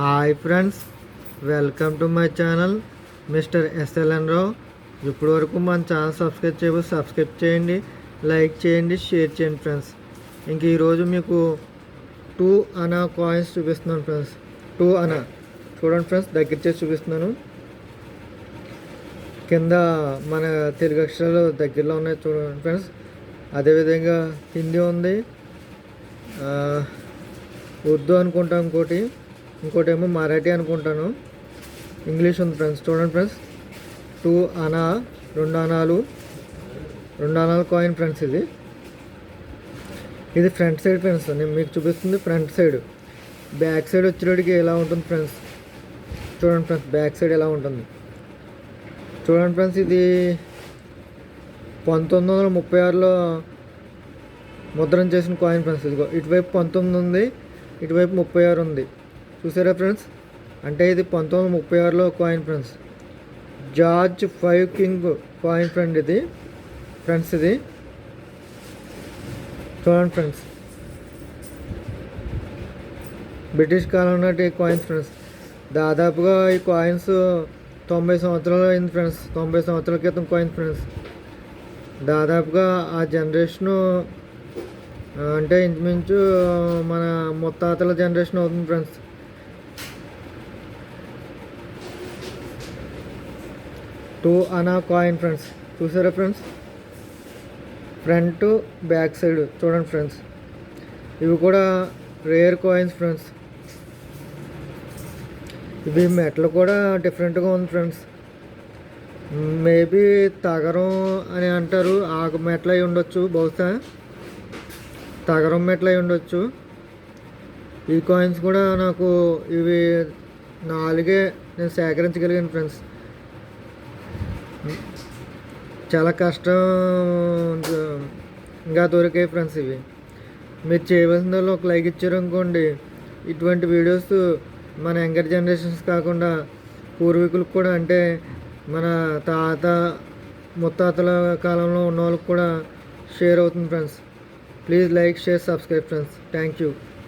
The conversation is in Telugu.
Hi friends welcome to my channel mister S L N Rao ఇప్పటి వరకు మన ఛానల్ సబ్స్క్రైబ్ చేయబోతే సబ్స్క్రైబ్ చేయండి లైక్ చేయండి షేర్ చేయండి ఫ్రెండ్స్ ఇంక ఈరోజు మీకు టూ అనా కాయిన్స్ చూపిస్తున్నాను ఫ్రెండ్స్ టూ అనా చూడండి ఫ్రెండ్స్ దగ్గర చేసి చూపిస్తున్నాను. కింద మన తెలుగు అక్షరాలు దగ్గరలో ఉన్నాయి చూడండి ఫ్రెండ్స్ అదేవిధంగా హిందీ ఉంది. ఉర్దూ అనుకుంటాం ఇంకోటి. ఇంకోటి ఏమో మరాఠీ అనుకుంటాను. ఇంగ్లీష్ ఉంది ఫ్రెండ్స్ చూడండి ఫ్రెండ్స్ టూ అనా రెండు అనాలు రెండు అనాలు కాయిన్ ఫ్రెండ్స్ ఇది. ఇది ఫ్రంట్ సైడ్ ఫ్రెండ్స్ నేను మీకు చూపిస్తుంది ఫ్రంట్ సైడ్ బ్యాక్ సైడ్ వచ్చేటికి ఎలా ఉంటుంది ఫ్రెండ్స్ చూడండి ఫ్రెండ్స్ బ్యాక్ సైడ్ ఎలా ఉంటుంది? చూడండి ఫ్రెండ్స్ ఇది పంతొమ్మిది వందల ముప్పై ఆరులో ముద్రణ చేసిన కాయిన్ ఫ్రెండ్స్ ఇదిగో ఇటువైపు పంతొమ్మిది ఉంది ఇటువైపు ముప్పై ఆరు ఉంది. చూసారా ఫ్రెండ్స్? అంటే ఇది పంతొమ్మిది ముప్పై ఆరులో coin friends George five king coin friend ఇది. ఫ్రెండ్స్ ఇది. చూడండి ఫ్రెండ్స్ బ్రిటిష్ కాలం నాటి కాయిన్స్ ఫ్రెండ్స్ దాదాపుగా ఈ కాయిన్స్ తొంభై సంవత్సరాలు అయింది ఫ్రెండ్స్ తొంభై సంవత్సరాల క్రితం కాయిన్ ఫ్రెండ్స్ దాదాపుగా ఆ జనరేషను అంటే ఇంచుమించు మన ముత్తాతల జనరేషన్ అవుతుంది friends two anna coin friends. చూసారా ఫ్రెండ్స్? Front back side. చూడండి ఫ్రెండ్స్. ఇవి కూడా రేర్ కాయిన్స్ ఫ్రెండ్స్. ఇవి మెటల్ కూడా డిఫరెంట్గా ఉంది ఫ్రెండ్స్. మేబీ తగరం అని అంటారు. ఆకు మెట్లు అయి ఉండొచ్చు బహుశా. తగరం మెట్లు అయి ఉండొచ్చు. ఈ కాయిన్స్ కూడా నాకు ఇవి నాలుగే నేను సేకరించగలిగాను ఫ్రెండ్స్. చాలా కష్టం. ఇంకా దొరికాయి ఫ్రెండ్స్ ఇవి. మీరు చేయవలసిన వాళ్ళు ఒక లైక్ ఇచ్చారు అనుకోండి. ఇటువంటి వీడియోస్ మన యంగర్ జనరేషన్స్ కాకుండా పూర్వీకులకు కూడా అంటే మన తాత ముత్తాతల కాలంలో ఉన్న వాళ్ళకి కూడా షేర్ అవుతుంది friends please like share subscribe friends thank you